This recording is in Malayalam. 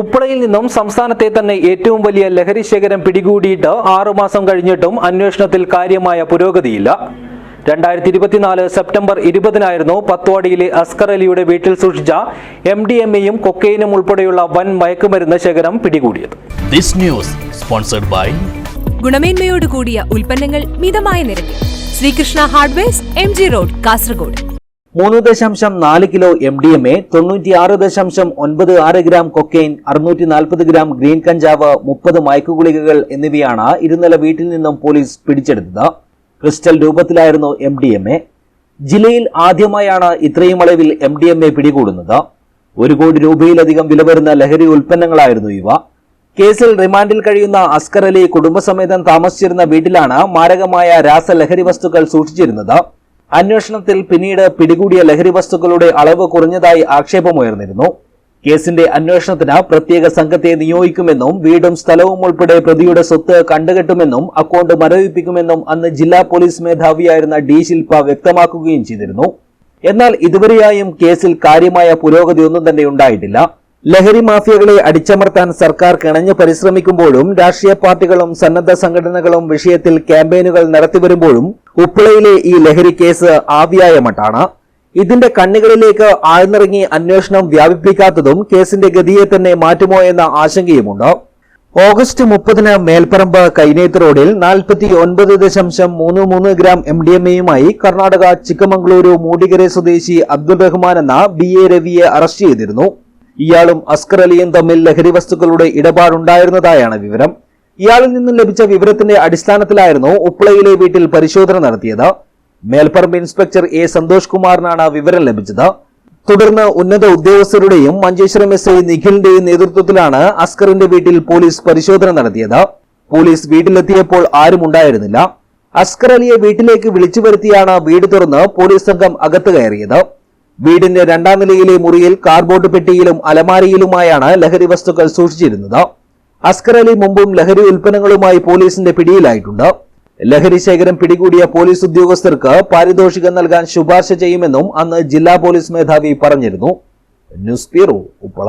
ഉപ്പളയിൽ നിന്നും സംസ്ഥാനത്തെ തന്നെ ഏറ്റവും വലിയ ലഹരി ശേഖരം പിടികൂടിയിട്ട് ആറുമാസം കഴിഞ്ഞിട്ടും അന്വേഷണത്തിൽ കാര്യമായ പുരോഗതിയില്ല. രണ്ടായിരത്തി ഇരുപത്തിനാല് സെപ്റ്റംബർ ഇരുപതിനായിരുന്നു പത്തോടിയിലെ അസ്കർ അലിയുടെ വീട്ടിൽ സൂക്ഷിച്ച എം ഡി എം എയും കൊക്കൈനും ഉൾപ്പെടെയുള്ള വൻ മയക്കുമരുന്ന് ശേഖരം പിടികൂടിയത്. This news sponsored by ഗുണമേന്മയോട് കൂടിയ ഉൽപ്പന്നങ്ങൾ മിതമായ നിരക്കിൽ. Sreekrishna hardware M G road Kasaragod. മൂന്ന് ദശാംശം നാല് kilo M D M A തൊണ്ണൂറ്റിയാറ് ദശാംശം ഒൻപത് ആറ് ഗ്രാം കൊക്കെയിൻ അറുന്നൂറ്റി നാൽപ്പത് ഗ്രാം ഗ്രീൻ കഞ്ചാവ് മുപ്പത് മയക്കുഗുളികകൾ എന്നിവയാണ് ഇരുനില വീട്ടിൽ നിന്നും പോലീസ് പിടിച്ചെടുത്തത്. ക്രിസ്റ്റൽ രൂപത്തിലായിരുന്നു എം ഡി എം എ ജില്ലയിൽ ആദ്യമായാണ് ഇത്രയും അളവിൽ എം ഡി എം എ പിടികൂടുന്നത്. ഒരു കോടി രൂപയിലധികം വില വരുന്ന ലഹരി ഉൽപ്പന്നങ്ങളായിരുന്നു ഇവ. കേസിൽ റിമാൻഡിൽ കഴിയുന്ന അസ്കർ അലി കുടുംബസമേതം താമസിച്ചിരുന്ന വീട്ടിലാണ് മാരകമായ രാസലഹരി വസ്തുക്കൾ സൂക്ഷിച്ചിരുന്നത്. അന്വേഷണത്തിൽ പിന്നീട് പിടികൂടിയ ലഹരി വസ്തുക്കളുടെ അളവ് കുറഞ്ഞതായി ആക്ഷേപമുയർന്നിരുന്നു. കേസിന്റെ അന്വേഷണത്തിന് പ്രത്യേക സംഘത്തെ നിയോഗിക്കുമെന്നും വീടും സ്ഥലവും ഉൾപ്പെടെ പ്രതിയുടെ സ്വത്ത് കണ്ടുകെട്ടുമെന്നും അക്കൗണ്ട് മരവിപ്പിക്കുമെന്നും അന്ന് ജില്ലാ പോലീസ് മേധാവിയായിരുന്ന ഡി. ശില്പ വ്യക്തമാക്കുകയും ചെയ്തിരുന്നു. എന്നാൽ ഇതുവരെയായും കേസിൽ കാര്യമായ പുരോഗതിയൊന്നും തന്നെ ഉണ്ടായിട്ടില്ല. ലഹരി മാഫിയകളെ അടിച്ചമർത്താൻ സർക്കാർ കിണഞ്ഞു പരിശ്രമിക്കുമ്പോഴും രാഷ്ട്രീയ പാർട്ടികളും സന്നദ്ധ സംഘടനകളും വിഷയത്തിൽ ക്യാമ്പയിനുകൾ നടത്തിവരുമ്പോഴും ഉപ്പളയിലെ ഈ ലഹരി കേസ് ആവിയായ മട്ടാണ് ഇതിന്റെ കണ്ണുകളിലേക്ക് ആഴ്ന്നിറങ്ങി അന്വേഷണം വ്യാപിപ്പിക്കാത്തതും കേസിന്റെ ഗതിയെ തന്നെ മാറ്റുമോ എന്ന ആശങ്കയുമുണ്ട്. ഓഗസ്റ്റ് മുപ്പതിന് മേൽപ്പറമ്പ് കൈനേത്ത് റോഡിൽ നാൽപ്പത്തി ഒൻപത് ദശാംശം മൂന്ന് മൂന്ന് ഗ്രാം എം ഡി എം എയുമായി കർണാടക ചിക്കമംഗളൂരു മൂടികര സ്വദേശി അബ്ദുൾ റഹ്മാൻ എന്ന ബി എ രവിയെ അറസ്റ്റ് ചെയ്തിരുന്നു. ഇയാളും അസ്കർ അലിയും തമ്മിൽ ലഹരി വസ്തുക്കളുടെ ഇടപാടുണ്ടായിരുന്നതായാണ് വിവരം. ഇയാളിൽ നിന്നും ലഭിച്ച വിവരത്തിന്റെ അടിസ്ഥാനത്തിലായിരുന്നു ഉപ്പളയിലെ വീട്ടിൽ പരിശോധന നടത്തിയത്. മേൽപ്പറമ്പ് ഇൻസ്പെക്ടർ എ സന്തോഷ് കുമാറിനാണ് വിവരം ലഭിച്ചത്. തുടർന്ന് ഉന്നത ഉദ്യോഗസ്ഥരുടെയും മഞ്ചേശ്വരം എസ് ഐ നിഖിലിന്റെയും നേതൃത്വത്തിലാണ് അസ്കറിന്റെ വീട്ടിൽ പോലീസ് പരിശോധന നടത്തിയത്. പോലീസ് വീട്ടിലെത്തിയപ്പോൾ ആരും ഉണ്ടായിരുന്നില്ല. അസ്കർ അലിയെ വീട്ടിലേക്ക് വിളിച്ചു വരുത്തിയാണ് വീട് തുറന്ന് പോലീസ് സംഘം അകത്ത് കയറിയത്. വീടിന്റെ രണ്ടാം നിലയിലെ മുറിയിൽ കാർബോർഡ് പെട്ടിയിലും അലമാരിയിലുമായാണ് ലഹരി വസ്തുക്കൾ സൂക്ഷിച്ചിരുന്നത്. അസ്കർ അലി മുമ്പും ലഹരി ഉൽപ്പന്നങ്ങളുമായി പോലീസിന്റെ പിടിയിലായിട്ടുണ്ട്. ലഹരി ശേഖരം പിടികൂടിയ പോലീസ് ഉദ്യോഗസ്ഥർക്ക് പാരിതോഷികം നൽകാൻ ശുപാർശ ചെയ്യുമെന്നും അന്ന് ജില്ലാ പോലീസ് മേധാവി പറഞ്ഞിരുന്നു. News bureau Uppala.